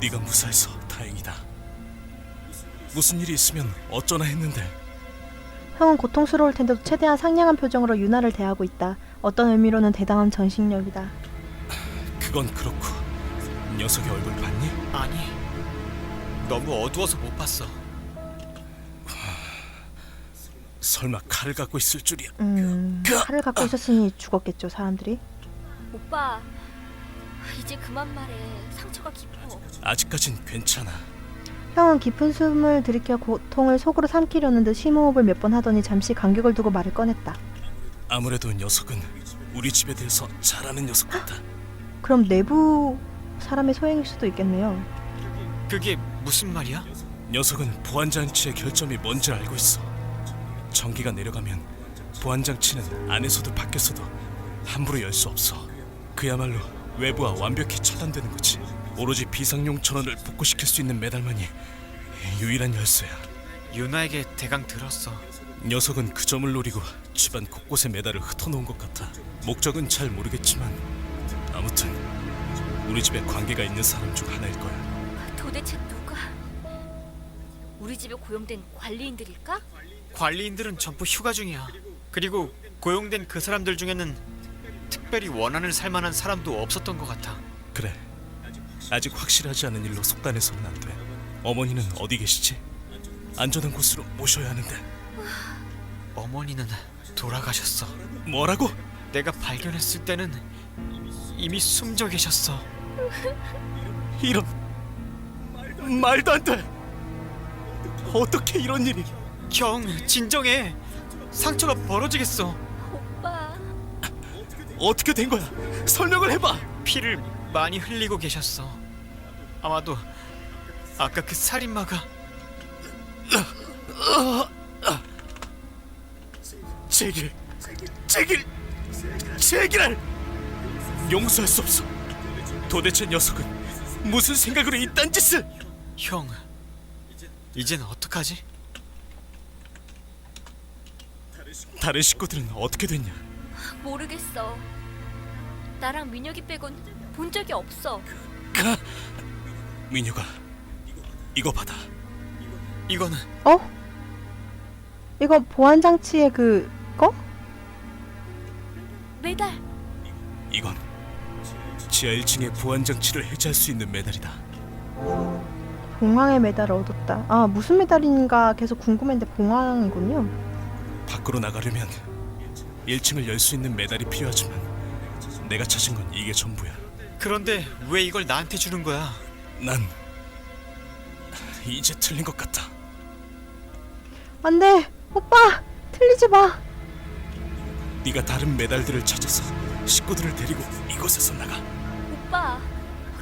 네가 무사해서 다행이다. 무슨 일이 있으면 어쩌나 했는데 형은 고통스러울 텐데도 최대한 상냥한 표정으로 유나를 대하고 있다. 어떤 의미로는 대단한 전식력이다. 그건 그렇고 녀석의 얼굴 봤니? 아니 너무 어두워서 못 봤어 설마 칼을 갖고 있을 줄이야. 음, 칼을 갖고 있었으니 죽었겠죠, 사람들이. 오빠 이제 그만 말해 상처가 깊어 아직까진 괜찮아. 형은 깊은 숨을 들이켜 고통을 속으로 삼키려는 듯 심호흡을 몇 번 하더니 잠시 간격을 두고 말을 꺼냈다. 아무래도 녀석은 우리 집에 대해서 잘 아는 녀석 같아. 그럼 내부 사람의 소행일 수도 있겠네요. 그게 무슨 말이야? 녀석은 보안 장치의 결점이 뭔지 알고 있어. 전기가 내려가면 보안 장치는 안에서도 밖에서도 함부로 열 수 없어. 그야말로 외부와 완벽히 차단되는 거지. 오로지 비상용 전원을 복구시킬 수 있는 메달만이 유일한 열쇠야. 유나에게 대강 들었어 녀석은 그 점을 노리고 집안 곳곳에 메달을 흩어놓은 것 같아. 목적은 잘 모르겠지만 아무튼 우리 집에 관계가 있는 사람 중 하나일 거야. 도대체 누가 우리 집에 고용된 관리인들일까? 관리인들은 전부 휴가 중이야 그리고 고용된 그 사람들 중에는 특별히 원한을 살 만한 사람도 없었던 것 같아 그래. 아직 확실하지 않은 일로 속단해서는 안 돼. 어머니는 어디 계시지? 안전한 곳으로 모셔야 하는데. 어머니는 돌아가셨어 뭐라고? 내가 발견했을 때는 이미 숨져 계셨어 이런 말도 안 돼. 어떻게 이런 일이? 형 진정해 상처가 벌어지겠어 어떻게 된 거야? 설명을 해봐. 피를 많이 흘리고 계셨어 아마도 아까 그 살인마가 제길, 제길, 제길을 용서할 수 없어. 도대체 녀석은 무슨 생각으로 이딴 짓을? 형 이젠 어떡하지? 다른 식구들은 어떻게 됐냐? 모르겠어 나랑 민혁이 빼곤 본 적이 없어 가, 민유가 이거 받아. 이거는 어? 이거 보안 장치의 그 거? 매달 이건 지하 1층의 보안 장치를 해제할 수 있는 메달이다. 봉황의 메달을 얻었다. 아 무슨 메달인가 계속 궁금했는데 봉황이군요. 밖으로 나가려면 1층을 열 수 있는 메달이 필요하지만 내가 찾은 건 이게 전부야. 그런데 왜 이걸 나한테 주는 거야? 난 이제 틀린 것 같아. 안돼 오빠 틀리지 마. 네가 다른 메달들을 찾아서 식구들을 데리고 이곳에서 나가. 오빠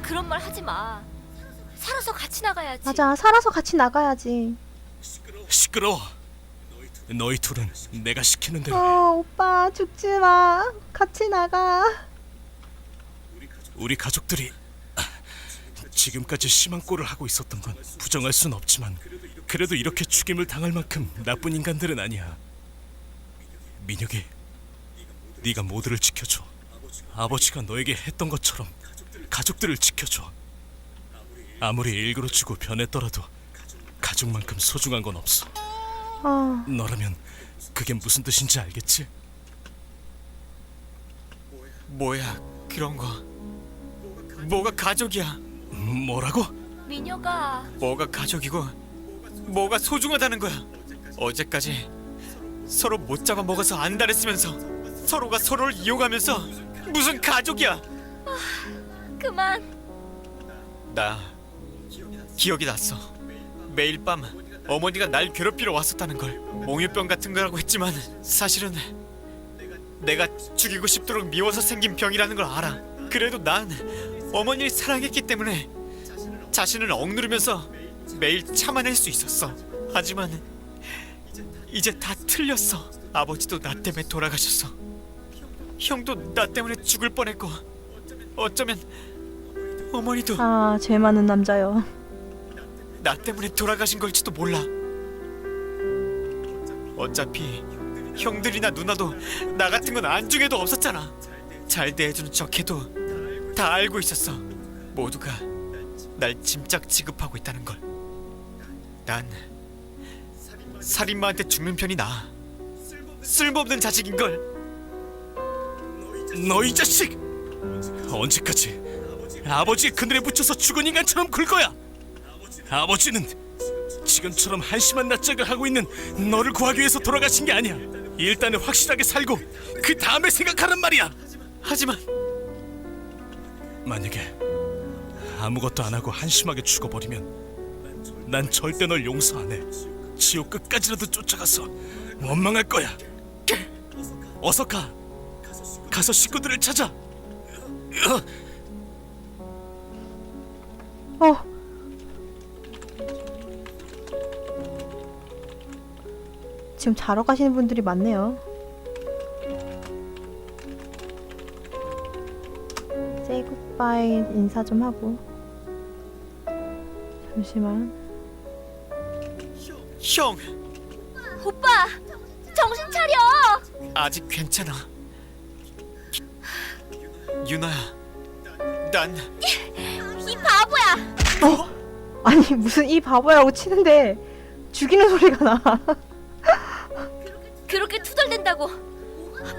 그런 말 하지 마 살아서 같이 나가야지 맞아 살아서 같이 나가야지. 시끄러워. 너희 둘은 내가 시키는 대로 해. 어 오빠 죽지 마. 같이 나가. 우리 가족들이 지금까지 심한 꼴을 하고 있었던 건 부정할 순 없지만 그래도 이렇게 죽임을 당할 만큼 나쁜 인간들은 아니야. 민혁이, 네가 모두를 지켜줘. 아버지가 너에게 했던 것처럼 가족들을 지켜줘. 아무리 일그러지고 변했더라도 가족만큼 소중한 건 없어. 아. 너라면 그게 무슨 뜻인지 알겠지? 뭐야 그런 거. 뭐가 가족이야? 뭐라고? 민혁아 뭐가 가족이고 뭐가 소중하다는 거야? 어제까지 서로 못 잡아먹어서 안달했으면서 서로가 서로를 이용하면서 무슨 가족이야? 그만. 나 기억이 났어 매일 밤 어머니가 날 괴롭히러 왔었다는 걸 몽유병 같은 거라고 했지만 사실은 내가 죽이고 싶도록 미워서 생긴 병이라는 걸 알아. 그래도 난 어머니를 사랑했기 때문에 자신을 억누르면서 매일 참아낼 수 있었어. 하지만 이제 다 틀렸어. 아버지도 나 때문에 돌아가셨어. 형도 나 때문에 죽을 뻔했고 어쩌면 어머니도 아, 죄 많은 남자요. 나 때문에 돌아가신 걸지도 몰라. 어차피 형들이나 누나도 나 같은 건 안중에도 없었잖아. 잘 대해주는 척해도 다 알고 있었어. 모두가 날 짐짝 취급하고 있다는 걸. 난 살인마한테 죽는 편이 나아. 쓸모없는 자식인 걸. 너 이 자식! 언제까지 아버지의 그늘에 묻혀서 죽은 인간처럼 굴 거야? 아버지는 지금처럼 한심한 낯짝을 하고 있는 너를 구하기 위해서 돌아가신 게 아니야. 일단은 확실하게 살고 그 다음에 생각하란 말이야. 하지만 만약에 아무것도 안 하고 한심하게 죽어버리면 난 절대 널 용서 안 해. 지옥 끝까지라도 쫓아가서 원망할 거야. 어서 가. 가서 식구들을 찾아. 어. 지금 자러 가시는 분들이 많네요. Say goodbye 인사 좀 하고. 잠시만. 형 오빠 정신 차려. 아직 괜찮아. 유나야, 난 이 바보야. 아니 무슨 이 바보라고 치는데 죽이는 소리가 나. 그렇게 투덜댄다고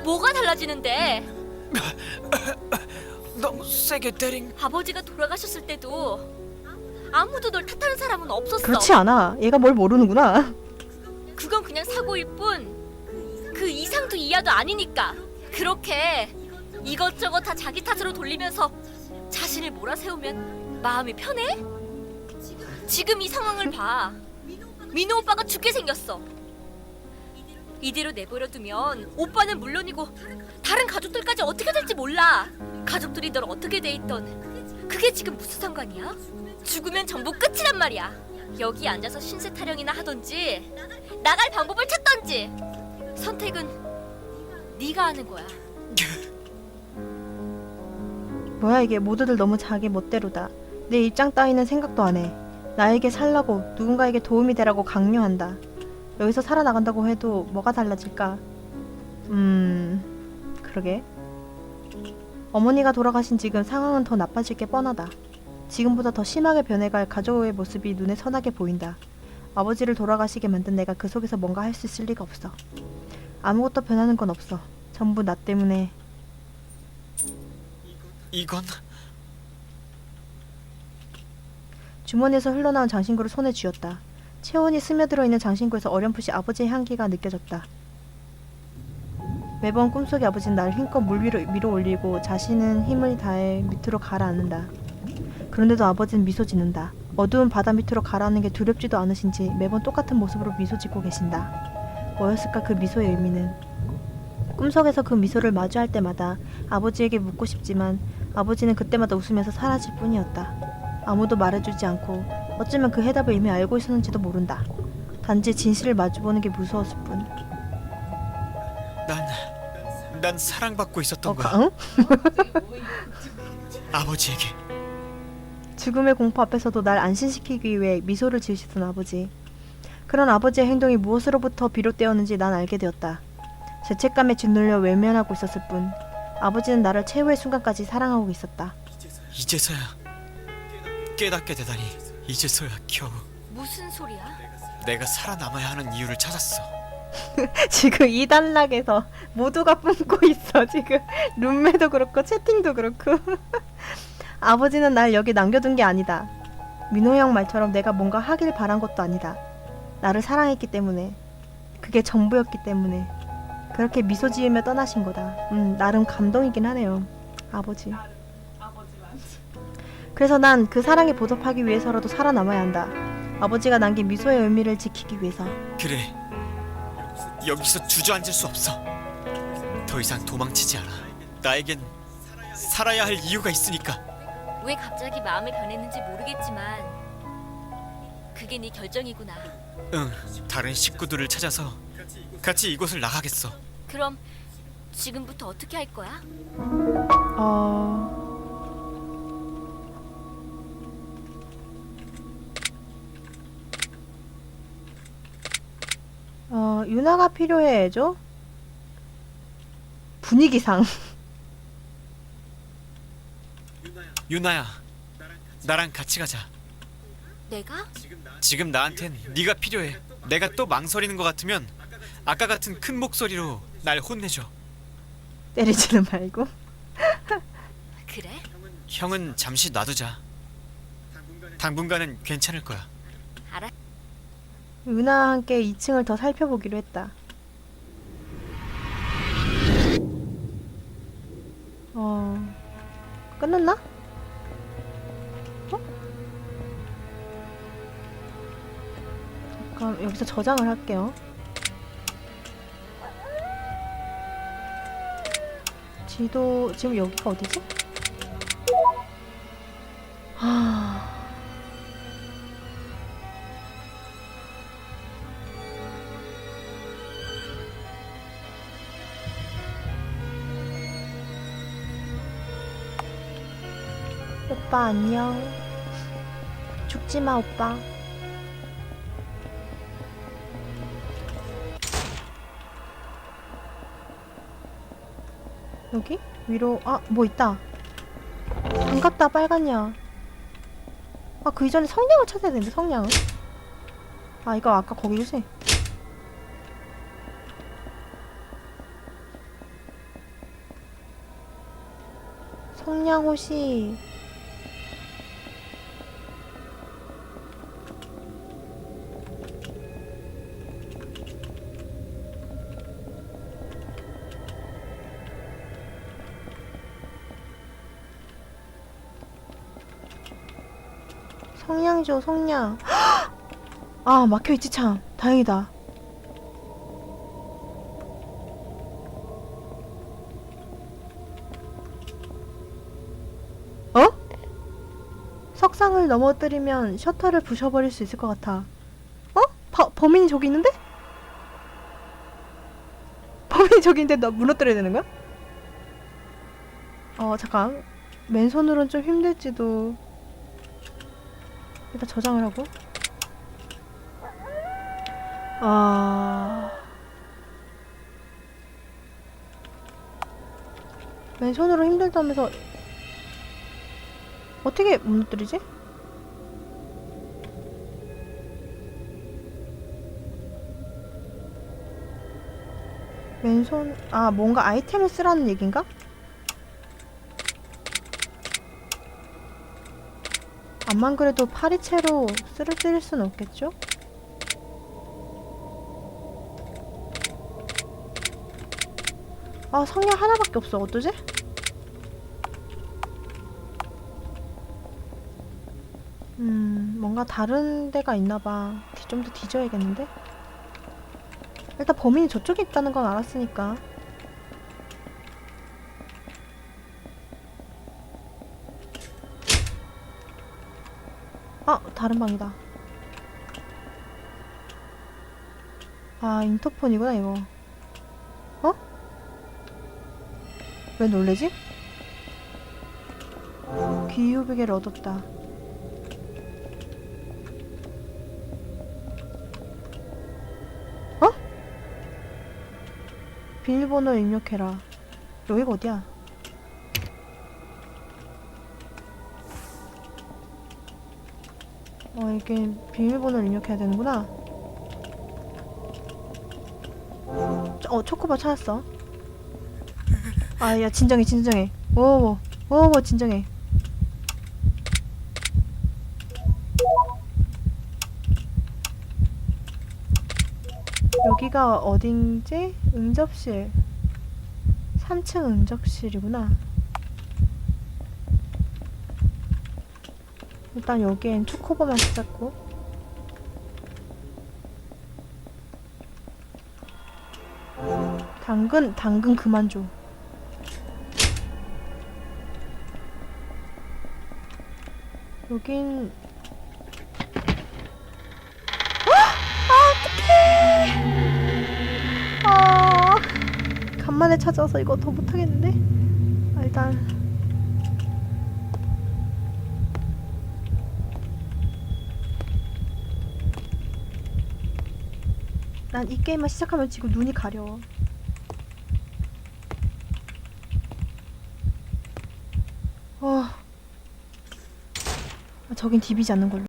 뭐가 달라지는데? 너무 세게 때린. 아버지가 돌아가셨을 때도 아무도 널 탓하는 사람은 없었어. 그렇지 않아. 얘가 뭘 모르는구나. 그건 그냥 사고일 뿐. 그 이상도 이하도 아니니까. 그렇게 이것저것 다 자기 탓으로 돌리면서 자신을 몰아세우면 마음이 편해? 지금 이 상황을 봐. 민호 오빠가 죽게 생겼어. 이대로 내버려 두면 오빠는 물론이고 다른 가족들까지 어떻게 될지 몰라. 가족들이 널 어떻게 돼 있던 그게 지금 무슨 상관이야? 죽으면 전부 끝이란 말이야. 여기 앉아서 신세 타령이나 하던지 나갈 방법을 찾던지 선택은 네가 하는 거야. 뭐야 이게 모두들 너무 자기 멋대로다. 내 입장 따위는 생각도 안 해. 나에게 살라고 누군가에게 도움이 되라고 강요한다. 여기서 살아나간다고 해도 뭐가 달라질까? 음... 그러게. 어머니가 돌아가신 지금 상황은 더 나빠질 게 뻔하다. 지금보다 더 심하게 변해갈 가족의 모습이 눈에 선하게 보인다. 아버지를 돌아가시게 만든 내가 그 속에서 뭔가 할 수 있을 리가 없어. 아무것도 변하는 건 없어. 전부 나 때문에 이건 주머니에서 흘러나온 장신구를 손에 쥐었다. 체온이 스며들어 있는 장신구에서 어렴풋이 아버지의 향기가 느껴졌다. 매번 꿈속의 아버지는 나를 힘껏 물 위로 밀어 올리고 자신은 힘을 다해 밑으로 가라앉는다. 그런데도 아버지는 미소 짓는다. 어두운 바다 밑으로 가라앉는 게 두렵지도 않으신지 매번 똑같은 모습으로 미소 짓고 계신다. 뭐였을까 그 미소의 의미는? 꿈속에서 그 미소를 마주할 때마다 아버지에게 묻고 싶지만 아버지는 그때마다 웃으면서 사라질 뿐이었다. 아무도 말해주지 않고 어쩌면 그 해답을 이미 알고 있었는지도 모른다. 단지 진실을 마주보는 게 무서웠을 뿐. 난, 난 사랑받고 있었던 어, 거야. 가, 응? 아버지에게. 죽음의 공포 앞에서도 날 안심시키기 위해 미소를 지으시던 아버지. 그런 아버지의 행동이 무엇으로부터 비롯되었는지 난 알게 되었다. 죄책감에 짓눌려 외면하고 있었을 뿐. 아버지는 나를 최후의 순간까지 사랑하고 있었다. 이제서야 깨닫게 되다니. 이제서야 겨우 무슨 소리야? 내가 살아남아야 하는 이유를 찾았어. 지금 이 단락에서 모두가 뿜고 있어. 지금 룸메도 그렇고 채팅도 그렇고. 아버지는 날 여기 남겨둔 게 아니다. 민호 형 말처럼 내가 뭔가 하길 바란 것도 아니다. 나를 사랑했기 때문에. 그게 전부였기 때문에. 그렇게 미소 지으며 떠나신 거다. 음, 나름 감동이긴 하네요. 아버지. 그래서 난 그 사랑에 보답하기 위해서라도 살아남아야 한다. 아버지가 남긴 미소의 의미를 지키기 위해서. 그래. 여기서 주저앉을 수 없어. 더 이상 도망치지 않아. 나에겐 살아야 할 이유가 있으니까. 왜 갑자기 마음이 변했는지 모르겠지만 그게 네 결정이구나. 응. 다른 식구들을 찾아서 같이 이곳을 나가겠어. 그럼 지금부터 어떻게 할 거야? 어... 어, 윤화가 필요해, 죠 분위기상. 유나야. 나랑 같이 가자. 내가? 지금 나한텐 네가 필요해. 내가 또 망설이는 것 같으면 아까 같은 큰 목소리로 날 혼내줘. 때리지는 말고. 그래? 형은 잠시 놔두자. 당분간은 괜찮을 거야. 알아. 은하와 함께 2층을 더 살펴보기로 했다. 어, 끝났나? 어? 잠깐 여기서 저장을 할게요. 지도 지금 여기가 어디지? 오빠 안녕. 죽지 마 오빠. 여기 위로 아 뭐 있다. 반갑다 빨간냐. 아그 이전에 성냥을 찾아야 되는데 성냥을. 아 이거 아까 거기지. 성냥옷이 성냥조 성냥 아 막혀있지 참 다행이다 어? 석상을 넘어뜨리면 셔터를 부셔버릴 수 있을 것 같아 어? 바, 범인이 저기 있는데? 범인이 저기 있는데 나 무너뜨려야 되는 거야? 어 잠깐 맨손으로는 좀 힘들지도 일단 저장을 하고 아 왼손으로 힘들다면서 어떻게 무너뜨리지? 왼손 아 뭔가 아이템을 쓰라는 얘긴가? 암만 그래도 파리채로 쓰러뜨릴 순 없겠죠? 아 성냥 하나밖에 없어 어쩌지? 음 뭔가 다른 데가 있나봐 좀 더 뒤져야겠는데? 일단 범인이 저쪽에 있다는 건 알았으니까 아 다른 방이다 아 인터폰이구나 이거 어? 왜 놀래지? 귀요비개를 얻었다 어? 비밀번호를 입력해라 여기가 어디야? 어 이게 비밀번호를 입력해야 되는구나. 저- 어 초코바 찾았어. 아 야 진정해 진정해. 오오 오오 진정해. 여기가 어딘지 응접실. 3층 응접실이구나 일단 여기엔 초코바만 찾았고. 당근 당근 그만 줘. 여긴 아 어떡해. 아 간만에 찾아서 이거 더 못하겠는데? 아, 일단 난 이 게임만 시작하면 지금 눈이 가려. 어. 저긴 디비지 않는 걸로.